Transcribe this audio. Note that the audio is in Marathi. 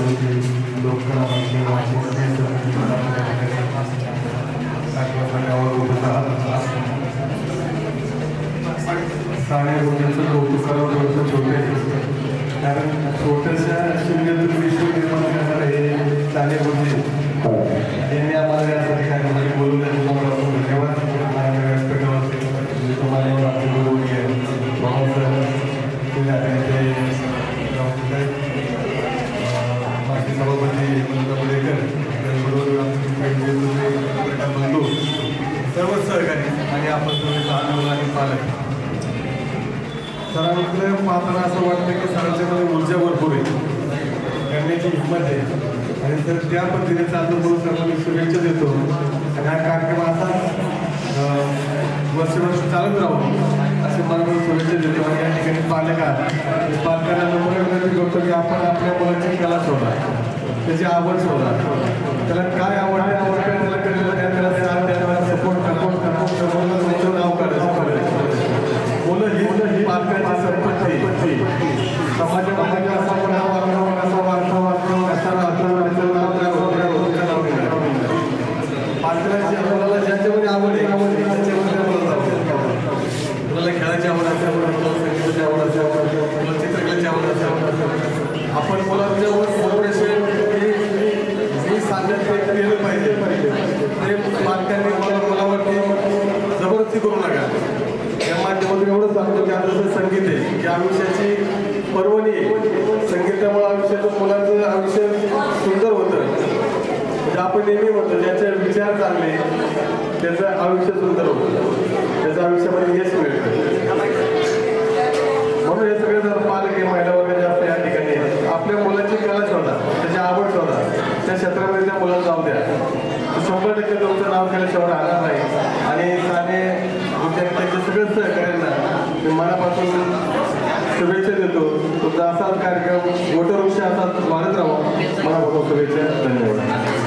होते लोककलामध्ये कार्यक्रमावर उभं कौतुक करावं छोटे कारण छोट्याशा सहकारी आणि आपण तुम्ही लहान मुलं आणि पालक. सरांकडे पाहताना असं वाटतं की सरांच्यामध्ये ऊर्जा भरपूर आहे. करण्याची हिंमत आहे. आणि तर त्या पद्धतीने चालतो करून सर्व मी शुभेच्छा देतो. आणि हा कार्यक्रम असा अं, वर्षभर चालत राहू असे मला मी शुभेच्छा देतो. आणि या ठिकाणी पालक पालकांना नम्र विनंती करतो की आपण आपल्या मुलाची कला सोडा. त्याची आवड सोडा. त्याला काय आवड आवडते त्याला कधी त्याला साथ द्या त्याला सपोर्ट सपोर्ट सपोर्ट सपोर्ट तुमचं नाव काढायचं मुलं ही ही पालकांची संपत्ती समाजामध्ये कसा पुन्हा वागणं कसा वागणं वागणं कसा राहणं त्याचं नाव काय होतं तुमचं नाव घेणार पालकांची मुलाला ज्याच्यामध्ये आवड आहे त्याच्यामध्ये मुलं जाऊ मुलाला खेळायची आवड असेल मुलाला संगीताची आवड असेल मुलाला चित्रकलेची आवड असेल आपण मुलांच्यावर थोडेसे की मी सांगत ते केलं पाहिजे ते पालकांनी मला मुलावरती जबरदस्ती करू नका या आपण एवढं सांगतो की आता संगीत आहे. की आयुष्याची पर्वणी आहे. संगीतामुळे आयुष्याचं मुलांचं आयुष्य सुंदर होतं. म्हणजे आपण नेहमी म्हणतो ज्याचे विचार चांगले त्याचं आयुष्य सुंदर होतं. त्याच्या आयुष्यामध्ये यश मिळतं. म्हणून हे सगळे जर पालक आहे महिला वगैरे जास्त या ठिकाणी आपल्या मुलाची कला शोधा त्याची आवड शोधा. त्या क्षेत्रामध्ये त्या मुलाला जाऊ द्या. तर शंभर टक्के तुमचं नाव केल्याशिवाय राहणार नाही. शुभेच्छा देतो. तुमचा असाच कार्यक्रम मोठं वृक्ष असाच वाढत राहा. मला शुभेच्छा. धन्यवाद.